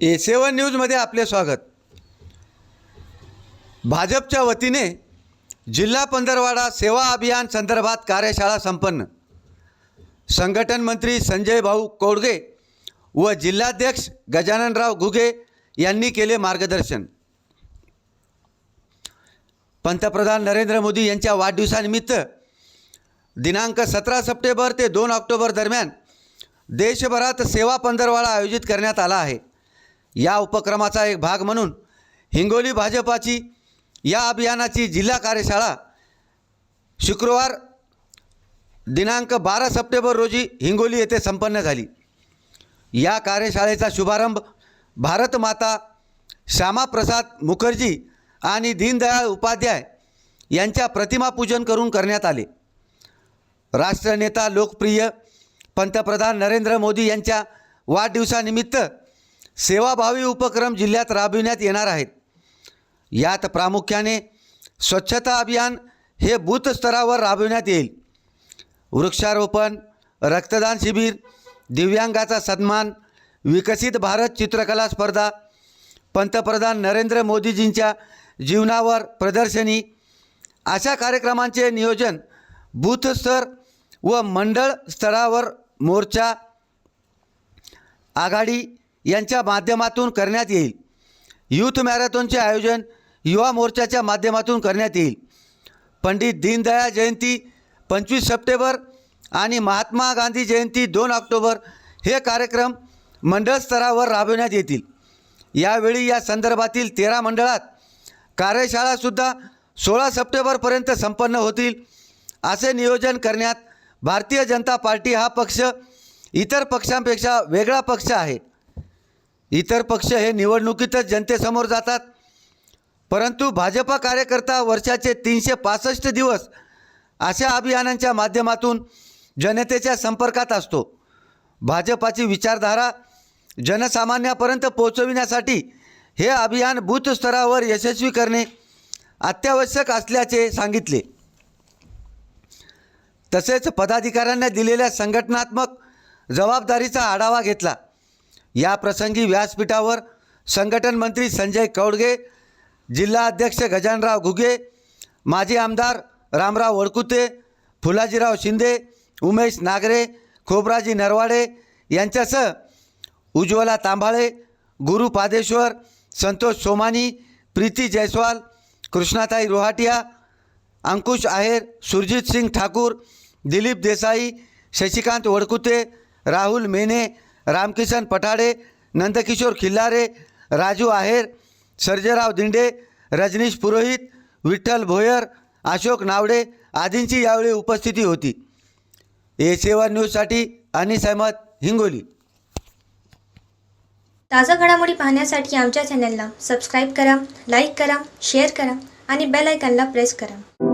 ए सेवन न्यूजमध्ये आपले स्वागत. भाजपच्या वतीने जिल्हा पंधरवाडा सेवा अभियान संदर्भात कार्यशाळा संपन्न. संघटन मंत्री संजय भाऊ कोडगे व जिल्हाध्यक्ष गजाननराव घुगे यांनी केले मार्गदर्शन. पंतप्रधान नरेंद्र मोदी यांच्या वाढदिवसानिमित्त दिनांक सतरा सप्टेंबर ते दोन ऑक्टोबर दरम्यान देशभरात सेवा पंधरवाडा आयोजित करण्यात आला आहे. या उपक्रमाचा एक भाग म्हणून हिंगोली भाजपाची या अभियानाची जिल्हा कार्यशाळा शुक्रवार दिनांक बारा सप्टेंबर रोजी हिंगोली येथे संपन्न झाली. या कार्यशाळेचा शुभारंभ भारतमाता श्यामाप्रसाद मुखर्जी आणि दीनदयाळ उपाध्याय यांच्या प्रतिमापूजन करून करण्यात आले. राष्ट्रनेता लोकप्रिय पंतप्रधान नरेंद्र मोदी यांच्या वाढदिवसानिमित्त सेवाभावी उपक्रम जिल्ह्यात राबविण्यात येणार आहेत. यात प्रामुख्याने स्वच्छता अभियान हे बूथस्तरावर राबविण्यात येईल. वृक्षारोपण रक्तदान शिबिर दिव्यांगाचा सन्मान विकसित भारत चित्रकला स्पर्धा पंतप्रधान नरेंद्र मोदीजींच्या जीवनावर प्रदर्शनी अशा कार्यक्रमांचे नियोजन बूथस्तर व मंडळ स्तरावर मोर्चा आघाडी यांच्या माध्यमातून करण्यात येईल. यूथ मॅरेथॉनचे आयोजन युवा मोर्चाच्या माध्यमातून करण्यात येईल. पंडित दीनदयाळ जयंती पंचवीस सप्टेंबर आणि महात्मा गांधी जयंती दोन ऑक्टोबर हे कार्यक्रम मंडळ स्तरावर राबविण्यात येतील. यावेळी या संदर्भातील तेरा मंडळात कार्यशाळासुद्धा सोळा सप्टेंबरपर्यंत संपन्न होतील असे नियोजन करण्यात भारतीय जनता पार्टी हा पक्ष इतर पक्षांपेक्षा वेगळा पक्ष आहे. इतर पक्ष हे निवडणुकीतच जनतेसमोर जातात. परंतु भाजपा कार्यकर्ता वर्षाचे तीनशे पासष्ट दिवस अशा अभियानांच्या माध्यमातून जनतेच्या संपर्कात असतो. भाजपाची विचारधारा जनसामान्यापर्यंत पोहोचविण्यासाठी हे अभियान बूथ स्तरावर यशस्वी करणे अत्यावश्यक असल्याचे सांगितले. तसेच पदाधिकाऱ्यांना दिलेल्या संघटनात्मक जबाबदारीचा आढावा घेतला. या प्रसंगी व्यासपीठावर संघटन मंत्री संजय कौडगे जिल्हा अध्यक्ष गजानराव घुगे माजी आमदार रामराव वडकुते फुलाजीराव शिंदे उमेश नागरे खोबराजी नरवाडे यांच्यासह उज्ज्वला तांबाळे गुरु पादेश्वर संतोष सोमानी प्रीती जयस्वाल कृष्णाताई रोहाटिया अंकुश आहेर सुरजित सिंग ठाकूर दिलीप देसाई शशिकांत वडकुते राहुल मेने रामकिशन पठाडे नंदकिशोर खिल्लारे राजू आहेर सर्जेराव दिंडे रजनीश पुरोहित विठ्ठल भोयर अशोक नावडे आदींची यावेळी उपस्थिती होती. ए सेवा न्यूजसाठी अनिस अहमद हिंगोली. ताज्या घडामोडी पाहण्यासाठी आमच्या चॅनलला सबस्क्राईब करा लाईक करा शेअर करा आणि बेल आयकॉनला प्रेस करा.